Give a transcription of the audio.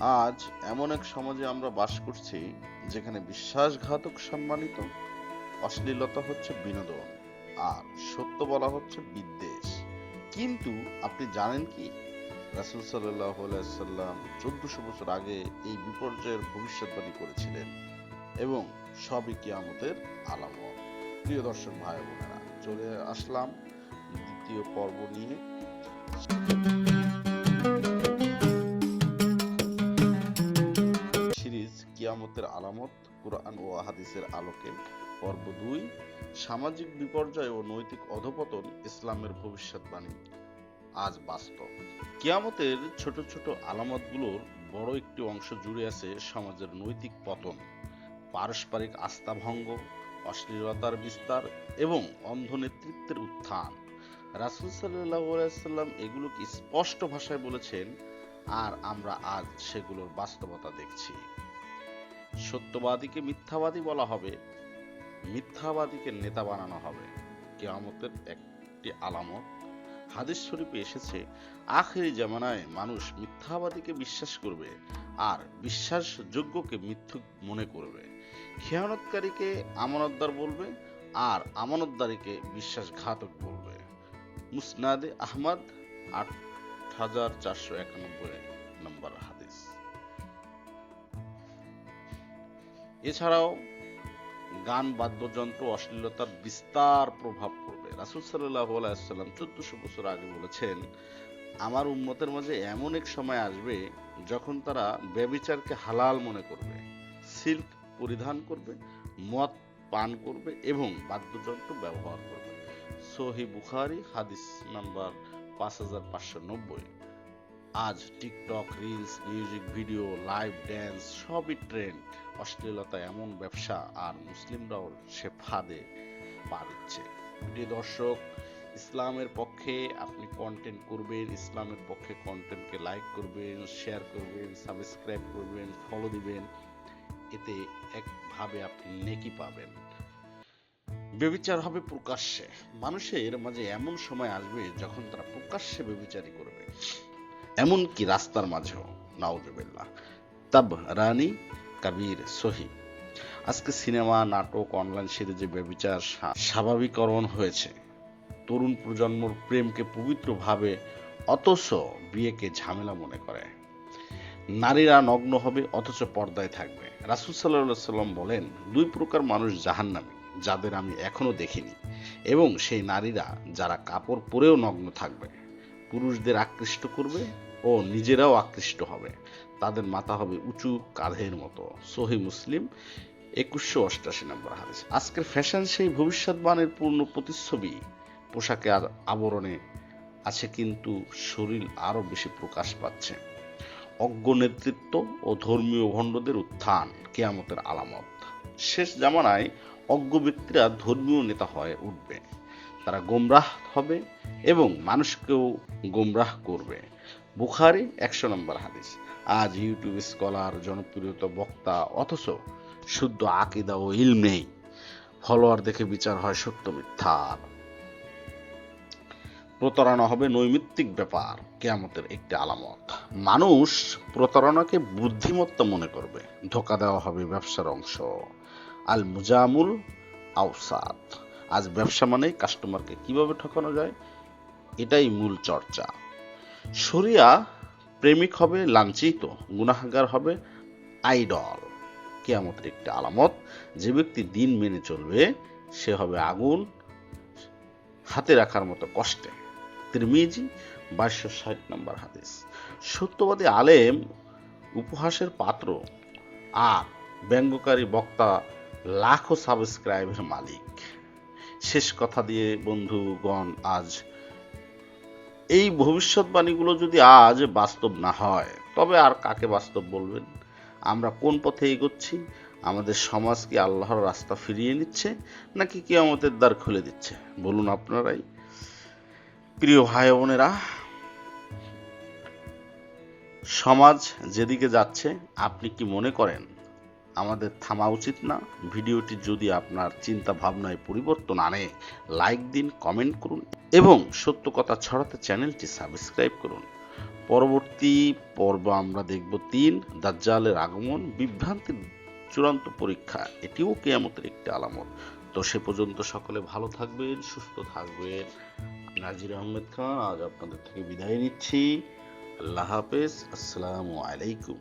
আজ এমন এক সমাজে আমরা বাস করছি যেখানে বিশ্বাসঘাতক সম্মানিত, অশ্লীলতা হচ্ছে বিনোদন, আর সত্য বলা হচ্ছে বিদ্বেষ। কিন্তু আপনি জানেন কি? রাসুল সাল্লাহ সাল্লাম চোদ্দশো বছর আগে এই বিপর্যয়ের ভবিষ্যৎবাণী করেছিলেন এবং সবই কি কিয়ামতের আলামত। প্রিয় দর্শক ভাই বোনেরা, চলে আসলাম দ্বিতীয় পর্ব নিয়ে। কিয়ামতের আলামত কোরআন ও হাদিসের আলোকে। পর্ব দুই, সামাজিক বিপর্যয় ও নৈতিক অধপতন ইসলামের ভবিষ্যৎবাণী। আজ বাস্তব। কিয়ামতের ছোট ছোট আলামতগুলোর বড় একটি অংশ জুড়ে আছে সমাজের নৈতিক পতন, পারস্পরিক আস্থা ভঙ্গ অশ্লীলতার বিস্তার এবং অন্ধ নেতৃত্বের উত্থান। রাসুল সাল্লাম এগুলোকে স্পষ্ট ভাষায় বলেছেন, আর আমরা আজ সেগুলোর বাস্তবতা দেখছি। সত্যবাদীকে মিথ্যাবাদী বলা হবে। মিথ্যাবাদীকে নেতা বানানো হবে। কেয়ামতের একটি আলামত। হাদিস শরীফে এসেছে, আখেরি জামানায় মানুষ মিথ্যাবাদীকে বিশ্বাস করবে আর বিশ্বাসযোগ্যকে মিথ্যুক মনে করবে। খেয়ানতকারীকে আমানতদার বলবে আর আমানতদারীকে বিশ্বাসঘাতক বলবে। মুসনাদে আহমদ, আট হাজার চারশো একানব্বই নম্বর এছাড়াও গান, বাদ্যযন্ত্র, অশ্লীলতার বিস্তার প্রভাব পড়বে। রাসুল সাল্লাহ আলাইসাল্লাম চোদ্দশো বছর আগে বলেছেন, আমার উম্মতের মাঝে এমন এক সময় আসবে যখন তারা ব্যবিচারকে হালাল মনে করবে, সিল্ক পরিধান করবে, মদ পান করবে এবং বাদ্যযন্ত্র ব্যবহার করবে। সহি বুখারি, হাদিস নাম্বার পাঁচ হাজার পাঁচশো নব্বই। আজ TikTok reels music video live dance সবই ট্রেন্ড অশ্লীলতা এমন ব্যবসা আর মুসলিমরাও সে ফাঁদে পা দিচ্ছে। প্রিয় দর্শক, ইসলামের পক্ষে আপনি কন্টেন্ট করবেন, ইসলামের পক্ষে কন্টেন্টকে লাইক করবেন শেয়ার করবেন সাবস্ক্রাইব করবেন ফলো দিবেন। এতে একভাবে আপনি নেকি পাবেন। বেবিচার হবে প্রকাশ্যে। মানুষের মাঝে এমন সময় আসবে যখন তারা প্রকাশ্যে বেবিচারি করবে। এমনকি রাস্তার মাঝেও, নাউজুবিল্লাহ। তাব রানী কাবির সহি। আজকে সিনেমা, নাটক অনলাইন সিরিজে ব্যবচার স্বাভাবিকরণ হয়েছে। তরুণ প্রজন্মর প্রেমকে পবিত্রভাবে, অথচ বিয়েকে ঝামেলা মনে করে। নারীরা নগ্ন হবে, অথচ পর্দায় থাকবে। রাসুল সাল্লাহ সাল্লাম বলেন, দুই প্রকার মানুষ জাহান্নামী, যাদের আমি এখনও দেখিনি। এবং সেই নারীরা যারা কাপড় পরেও নগ্ন থাকবে, পুরুষদের আকৃষ্ট করবে ও নিজেরাও আকৃষ্ট হবে। তাদের মাথা হবে উঁচু কাঁধের মতো। সহি মুসলিম, একুশশো অষ্টাশি নম্বর হাদিস। আজকের ফ্যাশন সেই ভবিষ্যৎবাণের পূর্ণ প্রতিচ্ছবি। পোশাকে আর আবরণে আছে কিন্তু শরীর আরও বেশি প্রকাশ পাচ্ছে। অজ্ঞ নেতৃত্ব ও ধর্মীয় ভণ্ডদের উত্থান কেয়ামতের আলামত। শেষ জামানায় অজ্ঞ ব্যক্তিরা ধর্মীয় নেতা হয়ে উঠবে। তারা গোমরাহ হবে এবং মানুষকেও গোমরাহ করবে। বুখারি একশো নম্বর হাদিস। আজ ইউটিউব স্কলার, জনপ্রিয়তা বক্তা, অথচ শুদ্ধ আকিদা ও ইল নেই। ফলোয়ার দেখে বিচার হয় সত্য মিথ্যার প্রতারণা হবে নৈমিত্তিক ব্যাপার, কেয়ামতের একটি আলামত। মানুষ প্রতারণাকে বুদ্ধিমত্তা মনে করবে, ধোকা দেওয়া হবে ব্যবসার অংশ। আল মুজামুল আউসাদ আজ ব্যবসা মানেই কাস্টমারকে কীভাবে ঠকানো যায়? এটাই মূল চর্চা। শরিয়া প্রেমিক হবে, লাঞ্ছিত, গুনাহগার হবে, আইডল। কেয়ামতের একটি আলামত, যে ব্যক্তি দিন মেনে চলবে, সে হবে আগুন হাতে রাখার মতো কষ্টে। তিরমিজি, বাইশশো ষাট নম্বর হাদিস। সত্যবাদী আলেম, উপহাসের পাত্র আর ব্যঙ্গকারী বক্তা লাখো সাবস্ক্রাইবের মালিক। শেষ কথা দিয়ে বন্ধুগণ, আজ এই ভবিষ্যৎবাণীগুলো যদি আজ বাস্তব না হয়, তবে আর কাকে বাস্তব বলবেন? আমরা কোন পথে এগোচ্ছি? আমাদের সমাজ কি আল্লাহর রাস্তা ফিরিয়ে নিচ্ছে, নাকি কি আমাদের দ্বার খুলে দিচ্ছে? বলুন আপনারাই। প্রিয় ভাই বোনেরা, সমাজ যেদিকে যাচ্ছে, আপনি কি মনে করেন আমাদের থামা উচিত না। ভিডিওটি যদি আপনার চিন্তা ভাবনায় পরিবর্তন আনে, লাইক দিন, কমেন্ট করুন এবং সত্য কথা ছড়াতে চ্যানেলটি সাবস্ক্রাইব করুন। পরবর্তী পর্ব আমরা দেখব তিন, দাজ্জালের আগমন, বিভ্রান্তির চূড়ান্ত পরীক্ষা। এটিও কেয়ামতের একটি আলামত। তো সে পর্যন্ত সকলে ভালো থাকবেন, সুস্থ থাকবেন। নাজির আহমেদ খান, আজ আপনাদের থেকে বিদায় নিচ্ছি। আল্লাহ হাফেজ, আসসালামু আলাইকুম।